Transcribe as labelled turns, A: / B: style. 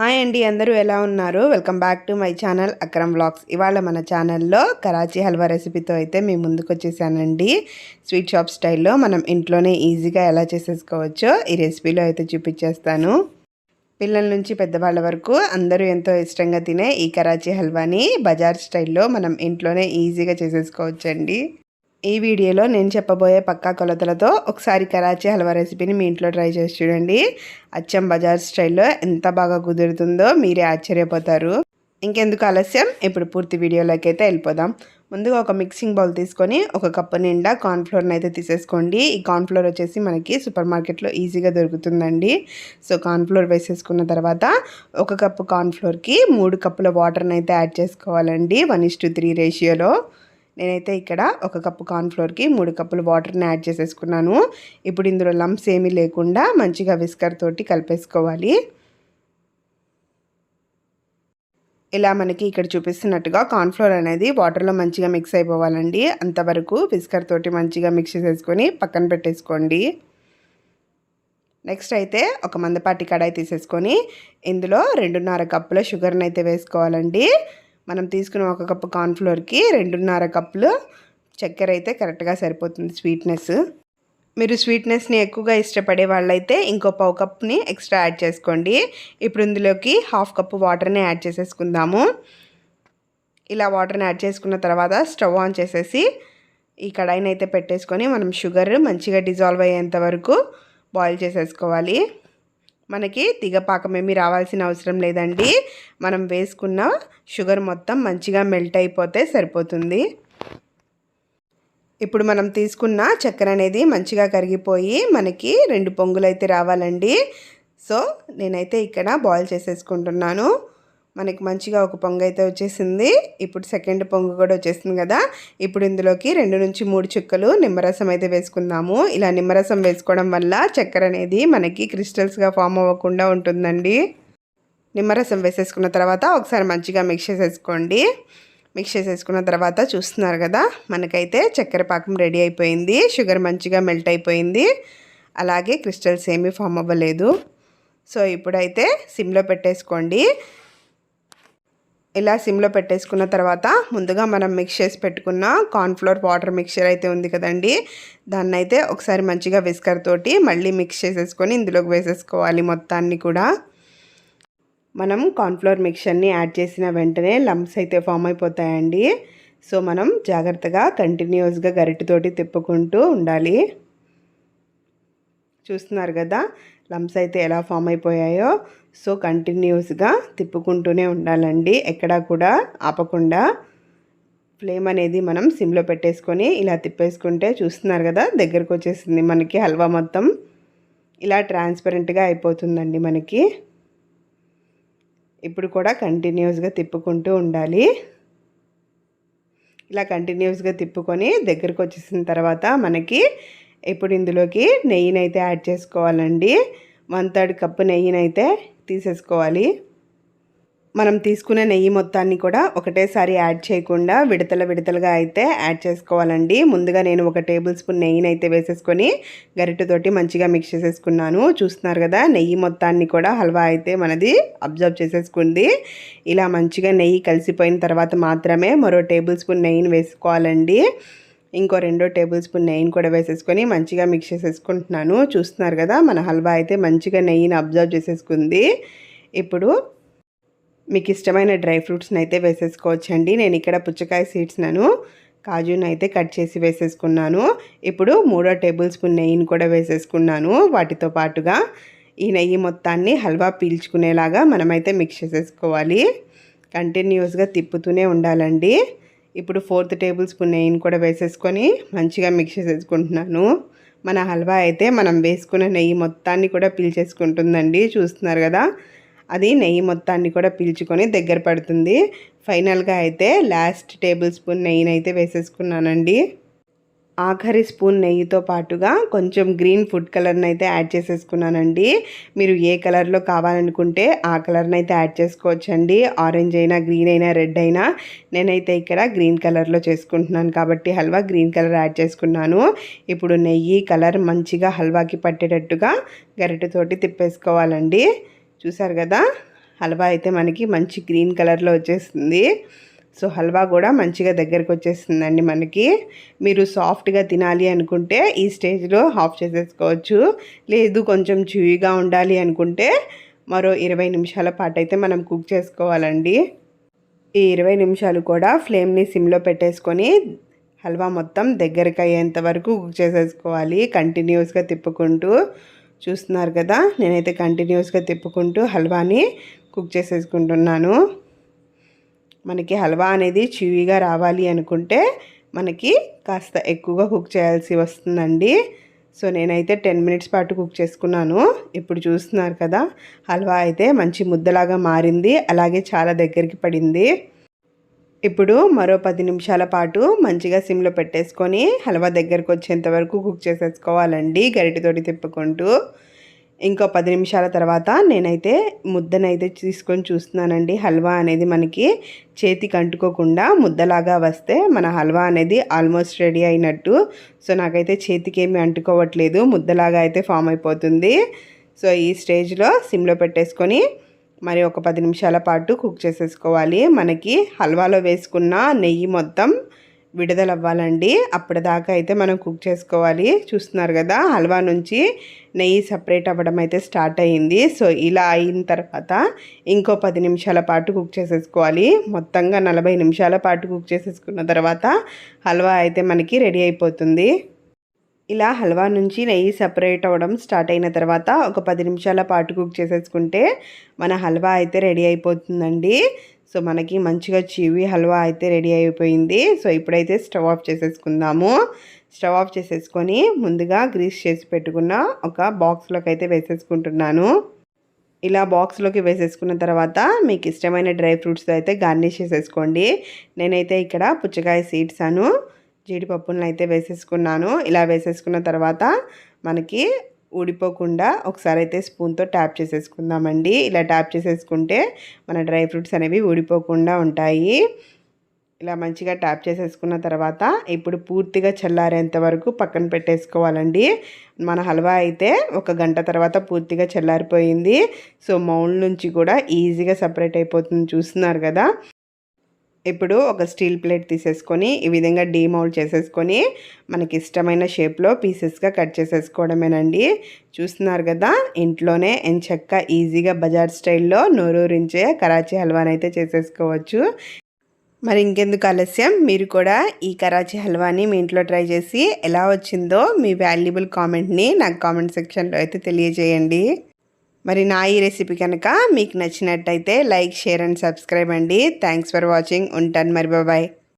A: Hi అండి అందరూ ఎలా ఉన్నారు? Welcome back to my channel Akram vlogs. ఇవాళ మన ఛానల్లో కరాచీ హల్వా రెసిపీతో అయితే మేము ముందుకు వచ్చేసానండి స్వీట్ షాప్ స్టైల్లో మనం ఇంట్లోనే ఈజీగా ఎలా చేసేసుకోవచ్చో ఈ రెసిపీలో అయితే చూపించేస్తాను. పిల్లల నుంచి పెద్దవాళ్ళ వరకు అందరూ ఎంతో ఇష్టంగా తినే ఈ కరాచీ హల్వాని బజార్ స్టైల్లో మనం ఇంట్లోనే ఈజీగా చేసేసుకోవచ్చండి. ఈ వీడియోలో నేను చెప్పబోయే పక్కా కొలతలతో ఒకసారి కరాచీ హల్వా రెసిపీని మీ ఇంట్లో ట్రై చేసి చూడండి. అచ్చం బజార్ స్టైల్లో ఎంత బాగా కుదురుతుందో మీరే ఆశ్చర్యపోతారు. ఇంకెందుకు ఆలస్యం? ఇప్పుడు పూర్తి వీడియోలోకి అయితే వెళ్ళిపోదాం. ముందుగా ఒక మిక్సింగ్ బౌల్ తీసుకొని ఒక కప్పు నిండా కార్న్ఫ్లోర్ని అయితే తీసేసుకోండి. ఈ కార్న్ఫ్లోర్ వచ్చేసి మనకి సూపర్ మార్కెట్లో ఈజీగా దొరుకుతుందండి. సో కార్న్ఫ్లోర్ వేసేసుకున్న తర్వాత ఒక కప్పు కార్న్ఫ్లోర్కి మూడు కప్పుల వాటర్ని అయితే యాడ్ చేసుకోవాలండి. వన్ ఇస్ టు త్రీ రేషియోలో. నేనైతే ఇక్కడ ఒక కప్పు కార్న్ఫ్లోర్కి మూడు కప్పులు వాటర్ని యాడ్ చేసేసుకున్నాను. ఇప్పుడు ఇందులో లంప్స్ ఏమీ లేకుండా మంచిగా విస్కర్ తోటి కలిపేసుకోవాలి. ఇలా మనకి ఇక్కడ చూపిస్తున్నట్టుగా కార్న్ఫ్లోర్ అనేది వాటర్లో మంచిగా మిక్స్ అయిపోవాలండి. అంతవరకు విస్కర్ తోటి మంచిగా మిక్స్ చేసేసుకొని పక్కన పెట్టేసుకోండి. నెక్స్ట్ అయితే ఒక మందపాటి కడాయి తీసేసుకొని ఇందులో రెండున్నర కప్పుల షుగర్ని అయితే వేసుకోవాలండి. మనం తీసుకున్న ఒక కప్పు కార్న్ఫ్లోర్కి రెండున్నర కప్పులు చక్కెర అయితే కరెక్ట్గా సరిపోతుంది స్వీట్నెస్. మీరు స్వీట్నెస్ని ఎక్కువగా ఇష్టపడే వాళ్ళైతే ఇంకో పావు కప్ని ఎక్స్ట్రా యాడ్ చేసుకోండి. ఇప్పుడు ఇందులోకి హాఫ్ కప్పు వాటర్ని యాడ్ చేసేసుకుందాము. ఇలా వాటర్ని యాడ్ చేసుకున్న తర్వాత స్టవ్ ఆన్ చేసేసి ఈ కడాయిని అయితే పెట్టేసుకొని మనం షుగర్ మంచిగా డిజాల్వ్ అయ్యేంత వరకు బాయిల్ చేసేసుకోవాలి. మనకి తిగపాకం ఏమీ రావాల్సిన అవసరం లేదండి. మనం వేసుకున్న షుగర్ మొత్తం మంచిగా మెల్ట్ అయిపోతే సరిపోతుంది. ఇప్పుడు మనం తీసుకున్న చక్కెర అనేది మంచిగా కరిగిపోయి మనకి రెండు పొంగులు అయితే రావాలండి. సో నేనైతే ఇక్కడ బాయిల్ చేసేసుకుంటున్నాను. మనకి మంచిగా ఒక పొంగు అయితే వచ్చేసింది. ఇప్పుడు సెకండ్ పొంగు కూడా వచ్చేసింది కదా. ఇప్పుడు ఇందులోకి రెండు నుంచి మూడు చుక్కలు నిమ్మరసం అయితే వేసుకుందాము. ఇలా నిమ్మరసం వేసుకోవడం వల్ల చక్కెర అనేది మనకి క్రిస్టల్స్గా ఫామ్ అవ్వకుండా ఉంటుందండి. నిమ్మరసం వేసేసుకున్న తర్వాత ఒకసారి మంచిగా మిక్స్ చేసేసుకోండి. మిక్స్ చేసేసుకున్న తర్వాత చూస్తున్నారు కదా మనకైతే చక్కెర పాకం రెడీ అయిపోయింది. షుగర్ మంచిగా మెల్ట్ అయిపోయింది. అలాగే క్రిస్టల్స్ ఏమీ ఫామ్ అవ్వలేదు. సో ఇప్పుడైతే సిమ్లో పెట్టేసుకోండి. ఇలా సిమ్లో పెట్టేసుకున్న తర్వాత ముందుగా మనం మిక్స్ చేసి పెట్టుకున్న కార్న్ఫ్లోర్ వాటర్ మిక్చర్ అయితే ఉంది కదండి. దాన్ని అయితే ఒకసారి మంచిగా విస్కర్ తోటి మళ్ళీ మిక్స్ చేసేసుకొని ఇందులోకి వేసేసుకోవాలి మొత్తాన్ని కూడా. మనం కార్న్ఫ్లోర్ మిక్చర్ని యాడ్ చేసిన వెంటనే లంప్స్ అయితే ఫామ్ అయిపోతాయండి. సో మనం జాగ్రత్తగా కంటిన్యూస్గా గరిటితోటి తిప్పుకుంటూ ఉండాలి. చూస్తున్నారు కదా? లంప్స్ అయితే ఎలా ఫామ్ అయిపోయాయో సో కంటిన్యూస్గా తిప్పుకుంటూనే ఉండాలండి. ఎక్కడా కూడా ఆపకుండా ఫ్లేమ్ అనేది మనం సిమ్లో పెట్టేసుకొని ఇలా తిప్పేసుకుంటే చూస్తున్నారు కదా దగ్గరకు వచ్చేసింది మనకి హల్వా మొత్తం. ఇలా ట్రాన్స్పరెంట్గా అయిపోతుందండి మనకి. ఇప్పుడు కూడా కంటిన్యూస్గా తిప్పుకుంటూ ఉండాలి. ఇలా కంటిన్యూస్గా తిప్పుకొని దగ్గరకు వచ్చేసిన తర్వాత మనకి ఇప్పుడు ఇందులోకి నెయ్యినైతే యాడ్ చేసుకోవాలండి. వన్ థర్డ్ కప్పు నెయ్యినైతే తీసేసుకోవాలి. మనం తీసుకునే నెయ్యి మొత్తాన్ని కూడా ఒకటేసారి యాడ్ చేయకుండా విడతల విడతలుగా అయితే యాడ్ చేసుకోవాలండి. ముందుగా నేను ఒక టేబుల్ స్పూన్ నెయ్యిని అయితే వేసేసుకొని గరిటెతోటి మంచిగా మిక్స్ చేసేసుకున్నాను. చూస్తున్నారు కదా నెయ్యి మొత్తాన్ని కూడా హల్వా అయితే మనది అబ్జర్వ్ చేసేసుకుంది. ఇలా మంచిగా నెయ్యి కలిసిపోయిన తర్వాత మాత్రమే మరో టేబుల్ స్పూన్ నెయ్యిని వేసుకోవాలండి. ఇంకో రెండో టేబుల్ స్పూన్ నెయ్యిని కూడా వేసేసుకొని మంచిగా మిక్స్ చేసేసుకుంటున్నాను. చూస్తున్నారు కదా మన హల్వా అయితే మంచిగా నెయ్యిని అబ్జర్వ్ చేసేసుకుంది. ఇప్పుడు మీకు ఇష్టమైన డ్రై ఫ్రూట్స్ని అయితే వేసేసుకోవచ్చండి. నేను ఇక్కడ పుచ్చకాయ సీడ్స్నను కాజుని అయితే కట్ చేసి వేసేసుకున్నాను. ఇప్పుడు మూడో టేబుల్ స్పూన్ నెయ్యిని కూడా వేసేసుకున్నాను. వాటితో పాటుగా ఈ నెయ్యి మొత్తాన్ని హల్వా పీల్చుకునేలాగా మనమైతే మిక్స్ చేసేసుకోవాలి. కంటిన్యూస్గా తిప్పుతూనే ఉండాలండి. ఇప్పుడు ఫోర్త్ టేబుల్ స్పూన్ నెయ్యిని కూడా వేసేసుకొని మంచిగా మిక్స్ చేసేసుకుంటున్నాను. మన హల్వా అయితే మనం వేసుకున్న నెయ్యి మొత్తాన్ని కూడా పీల్చేసుకుంటుందండి. చూస్తున్నారు కదా? అది నెయ్యి మొత్తాన్ని కూడా పీల్చుకొని దగ్గర పడుతుంది. ఫైనల్గా అయితే లాస్ట్ టేబుల్ స్పూన్ నెయ్యిని అయితే వేసేసుకున్నానండి. ఆఖరి స్పూన్ నెయ్యితో పాటుగా కొంచెం గ్రీన్ ఫుడ్ కలర్ని అయితే యాడ్ చేసేసుకున్నానండి. మీరు ఏ కలర్లో కావాలనుకుంటే ఆ కలర్ని అయితే యాడ్ చేసుకోవచ్చండి. ఆరెంజ్ అయినా గ్రీన్ అయినా రెడ్ అయినా నేనైతే ఇక్కడ గ్రీన్ కలర్లో చేసుకుంటున్నాను కాబట్టి హల్వా గ్రీన్ కలర్ యాడ్ చేసుకున్నాను. ఇప్పుడు నెయ్యి కలర్ మంచిగా హల్వాకి పట్టేటట్టుగా గరిటెతోటి తిప్పేసుకోవాలండి. చూసారు కదా? హల్వా అయితే మనకి మంచి గ్రీన్ కలర్లో వచ్చేస్తుంది. సో హల్వా కూడా మంచిగా దగ్గరకు వచ్చేస్తుందండి మనకి. మీరు సాఫ్ట్గా తినాలి అనుకుంటే ఈ స్టేజ్లో ఆఫ్ చేసేసుకోవచ్చు. లేదు కొంచెం చూయిగా ఉండాలి అనుకుంటే మరో ఇరవై నిమిషాల పాటు అయితే మనం కుక్ చేసుకోవాలండి. ఈ ఇరవై నిమిషాలు కూడా ఫ్లేమ్ని సిమ్లో పెట్టేసుకొని హల్వా మొత్తం దగ్గరికి అయ్యేంత వరకు కుక్ చేసేసుకోవాలి. కంటిన్యూస్గా తిప్పుకుంటూ చూస్తున్నారు కదా నేనైతే కంటిన్యూస్గా తిప్పుకుంటూ హల్వాని కుక్ చేసేసుకుంటున్నాను. మనకి హల్వా అనేది చివిగా రావాలి అనుకుంటే మనకి కాస్త ఎక్కువగా కుక్ చేయాల్సి వస్తుందండి. సో నేనైతే టెన్ మినిట్స్ పాటు కుక్ చేసుకున్నాను. ఇప్పుడు చూస్తున్నారు కదా హల్వా అయితే మంచి ముద్దలాగా మారింది అలాగే చాలా దగ్గరికి పడింది. ఇప్పుడు మరో పది నిమిషాల పాటు మంచిగా సిమ్లో పెట్టేసుకొని హల్వా దగ్గరకు వచ్చేంత వరకు కుక్ చేసేసుకోవాలండి గరిటెతోటి తిప్పుకుంటూ. ఇంకో పది నిమిషాల తర్వాత నేనైతే ముద్దనైతే తీసుకొని చూస్తున్నానండి. హల్వా అనేది మనకి చేతికి అంటుకోకుండా ముద్దలాగా వస్తే మన హల్వా అనేది ఆల్మోస్ట్ రెడీ అయినట్టు. సో నాకైతే చేతికి ఏమి అంటుకోవట్లేదు. ముద్దలాగా అయితే ఫామ్ అయిపోతుంది. సో ఈ స్టేజ్లో సిమ్లో పెట్టేసుకొని మరి ఒక పది నిమిషాల పాటు కుక్ చేసేసుకోవాలి. మనకి హల్వాలో వేసుకున్న నెయ్యి మొత్తం విడుదల అవ్వాలండి అప్పటిదాకా అయితే మనం కుక్ చేసుకోవాలి. చూస్తున్నారు కదా హల్వా నుంచి నెయ్యి సపరేట్ అవ్వడం అయితే స్టార్ట్ అయ్యింది. సో ఇలా అయిన తర్వాత ఇంకో పది నిమిషాల పాటు కుక్ చేసేసుకోవాలి. మొత్తంగా నలభై నిమిషాల పాటు కుక్ చేసేసుకున్న తర్వాత హల్వా అయితే మనకి రెడీ అయిపోతుంది. ఇలా హల్వా నుంచి నెయ్యి సపరేట్ అవ్వడం స్టార్ట్ అయిన తర్వాత ఒక పది నిమిషాల పాటు కుక్ చేసేసుకుంటే మన హల్వా అయితే రెడీ అయిపోతుందండి. సో మనకి మంచిగా చివి హల్వా అయితే రెడీ అయిపోయింది. సో ఇప్పుడైతే స్టవ్ ఆఫ్ చేసేసుకుందాము. స్టవ్ ఆఫ్ చేసేసుకొని ముందుగా గ్రీస్ చేసి పెట్టుకున్న ఒక బాక్స్లోకి అయితే వేసేసుకుంటున్నాను. ఇలా బాక్స్లోకి వేసేసుకున్న తర్వాత మీకు ఇష్టమైన డ్రై ఫ్రూట్స్తో అయితే గార్నిష్ చేసేసుకోండి. నేనైతే ఇక్కడ పుచ్చకాయ సీడ్స్ అను జీడిపప్పులను అయితే వేసేసుకున్నాను. ఇలా వేసేసుకున్న తర్వాత మనకి ఊడిపోకుండా ఒకసారి అయితే స్పూన్తో ట్యాప్ చేసేసుకుందామండి. ఇలా ట్యాప్ చేసేసుకుంటే మన డ్రై ఫ్రూట్స్ అనేవి ఊడిపోకుండా ఉంటాయి. ఇలా మంచిగా ట్యాప్ చేసేసుకున్న తర్వాత ఇప్పుడు పూర్తిగా చల్లారేంత వరకు పక్కన పెట్టేసుకోవాలండి. మన హల్వా అయితే ఒక గంట తర్వాత పూర్తిగా చల్లారిపోయింది. సో మౌండ్ నుంచి కూడా ఈజీగా సపరేట్ అయిపోతుంది చూస్తున్నారు కదా. ఇప్పుడు ఒక స్టీల్ ప్లేట్ తీసేసుకొని ఈ విధంగా డీమౌల్డ్ చేసేసుకొని మనకి ఇష్టమైన షేప్లో పీసెస్గా కట్ చేసేసుకోవడమేనండి. చూస్తున్నారు కదా ఇంట్లోనే ఎంచక్క ఈజీగా బజార్ స్టైల్లో నోరూరించే కరాచీ హల్వాని అయితే చేసేసుకోవచ్చు. మరి ఇంకెందుకు ఆలస్యం? మీరు కూడా ఈ కరాచీ హల్వాని మీ ఇంట్లో ట్రై చేసి ఎలా వచ్చిందో మీ వాల్యుబుల్ కామెంట్ని నాకు కామెంట్ సెక్షన్లో అయితే తెలియజేయండి. మరి నా ఈ రెసిపీ కనుక మీకు నచ్చినట్టయితే లైక్ షేర్ అండ్ సబ్స్క్రైబ్ అండి. థ్యాంక్స్ ఫర్ వాచింగ్ ఉంటాను మరి. బాబాయ్